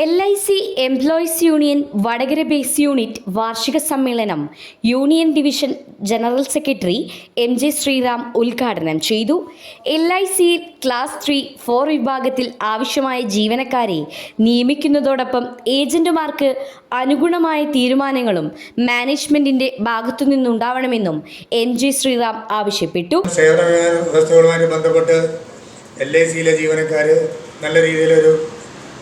L I C employees union Vadakara base unit വാർഷിക സമ്മേളനം union division general secretary M J Sreeram ഉദ്ഘാടനം ചെയ്തു. L I C class three four വിഭാഗത്തിൽ ആവശ്യമായ ജീവനക്കാരെ നിയമിക്കുന്നതോടൊപ്പം ഏജന്റുമാർക്ക് അനുഗുണമായ തീരുമാനങ്ങളും മാനേജ്മെന്റിന്റെ ഭാഗത്തു നിന്നുണ്ടാവണമെന്നും എം ജെ ശ്രീറാം ആവശ്യപ്പെട്ടു. സേവന ബന്ധപ്പെട്ട് എൽ ഐ സിയിലെ ജീവനക്കാർ നല്ല രീതിയിലൊരു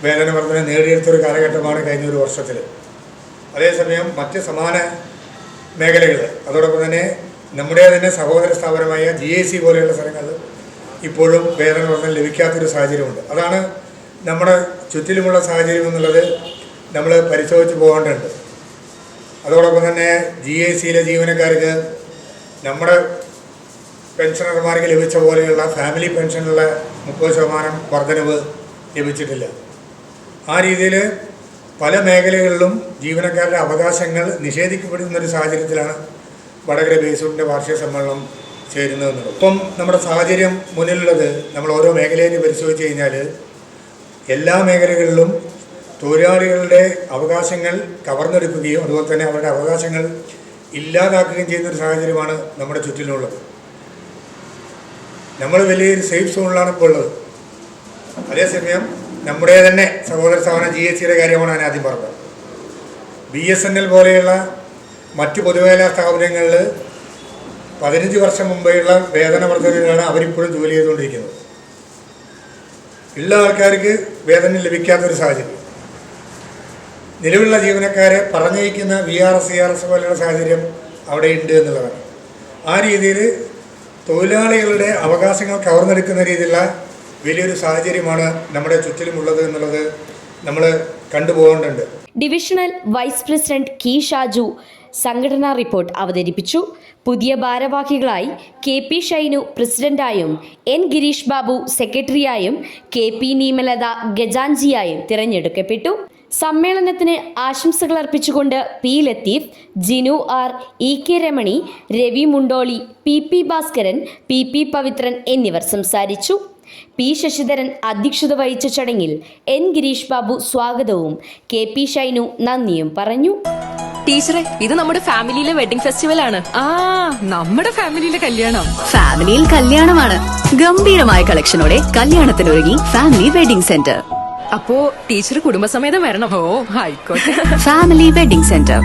വേതന വർധന നേടിയെടുത്തൊരു കാലഘട്ടമാണ് കഴിഞ്ഞ ഒരു വർഷത്തിൽ. അതേസമയം മറ്റ് സമാന മേഖലകൾ അതോടൊപ്പം തന്നെ നമ്മുടെ തന്നെ സഹോദര സ്ഥാപനമായ ജി ഐ സി പോലെയുള്ള സ്ഥലങ്ങളിൽ ഇപ്പോഴും വേതന വർധന ലഭിക്കാത്തൊരു സാഹചര്യമുണ്ട്. അതാണ് നമ്മുടെ ചുറ്റിലുമുള്ള സാഹചര്യം എന്നുള്ളത് നമ്മൾ പരിശോധിച്ച് പോകേണ്ടതുണ്ട്. അതോടൊപ്പം തന്നെ ജി ഐ സിയിലെ ജീവനക്കാർക്ക് നമ്മുടെ പെൻഷനർമാർക്ക് ലഭിച്ച പോലെയുള്ള ഫാമിലി പെൻഷനുള്ള മുപ്പത് ശതമാനം വർധനവ് ലഭിച്ചിട്ടില്ല. ആ രീതിയിൽ പല മേഖലകളിലും ജീവനക്കാരുടെ അവകാശങ്ങൾ നിഷേധിക്കപ്പെടുന്ന ഒരു സാഹചര്യത്തിലാണ് വടകര ബേസൂട്ടിന്റെ വാർഷിക സമ്മേളനം ചേരുന്നതെന്നുള്ളത്. ഇപ്പം നമ്മുടെ സാഹചര്യം മുന്നിലുള്ളത് നമ്മൾ ഓരോ മേഖലയിൽ പരിശോധിച്ച് കഴിഞ്ഞാൽ എല്ലാ മേഖലകളിലും തൊഴിലാളികളുടെ അവകാശങ്ങൾ കവർന്നെടുക്കുകയും അതുപോലെ തന്നെ അവരുടെ അവകാശങ്ങൾ ഇല്ലാതാക്കുകയും ചെയ്യുന്ന ഒരു സാഹചര്യമാണ് നമ്മുടെ ചുറ്റിലുള്ളത്. നമ്മൾ വലിയൊരു സേഫ് സോണിലാണ് ഇപ്പോൾ ഉള്ളത്. അതേസമയം നമ്മുടെ തന്നെ സഹോദര സ്ഥാപനം ജി എസ് സിയുടെ കാര്യമാണ് ഞാൻ ആദ്യം പറഞ്ഞത്. ബി എസ് എൻ എൽ പോലെയുള്ള മറ്റ് പൊതുമേഖലാ സ്ഥാപനങ്ങളിൽ പതിനഞ്ച് വർഷം മുമ്പെയുള്ള വേതന വർധനകളാണ് അവരിപ്പോഴും ജോലി ചെയ്തുകൊണ്ടിരിക്കുന്നത്. ഉള്ള ആൾക്കാർക്ക് വേതനം ലഭിക്കാത്തൊരു സാഹചര്യം. നിലവിലുള്ള ജീവനക്കാരെ പറഞ്ഞയക്കുന്ന V R S C R S പോലെയുള്ള സാഹചര്യം അവിടെ ഉണ്ട് എന്നുള്ളതാണ്. ആ രീതിയിൽ തൊഴിലാളികളുടെ അവകാശങ്ങൾ കവർന്നെടുക്കുന്ന രീതിയിലുള്ള വലിയൊരു സാഹചര്യമാണ് നമ്മുടെ ചുറ്റിലുമുള്ളത് എന്നുള്ളത് നമ്മൾ കണ്ടുപോകേണ്ടതുണ്ട്. ഡിവിഷണൽ വൈസ് പ്രസിഡന്റ് കി ഷാജു സംഘടനാ റിപ്പോർട്ട് അവതരിപ്പിച്ചു. പുതിയ ഭാരവാഹികളായി കെ പി ഷൈനു പ്രസിഡന്റായും എൻ ഗിരീഷ് ബാബു സെക്രട്ടറിയായും കെ പി നീമലത ഗജാൻജിയായും തിരഞ്ഞെടുക്കപ്പെട്ടു. സമ്മേളനത്തിന് ആശംസകൾ അർപ്പിച്ചുകൊണ്ട് P Latheef Jinu R E K Ramani Ravi Mundoli P P Bhaskaran P P Pavithran എന്നിവർ സംസാരിച്ചു. പി ശശിധരൻ അധ്യക്ഷത വഹിച്ച ചടങ്ങിൽ എൻ ഗിരീഷ് ബാബു സ്വാഗതവും കെ പി ഷൈനു നന്ദിയും പറഞ്ഞു. ടീച്ചറെ ഇത് നമ്മുടെ ഫാമിലിയിലെ വെഡിങ് ഫെസ്റ്റിവൽ ആണ്. ആ നമ്മുടെ ഫാമിലിയിലെ കല്യാണം. ഫാമിലിയിൽ കല്യാണമാണ്. ഗംഭീരമായ കളക്ഷനോടെ കല്യാണത്തിനൊരുങ്ങി ഫാമിലി വെഡിംഗ് സെന്റർ. അപ്പോ ടീച്ചർ കുടുംബസമേതം വരണം. ഓ ആയിക്കോട്ടെ. Family wedding centre.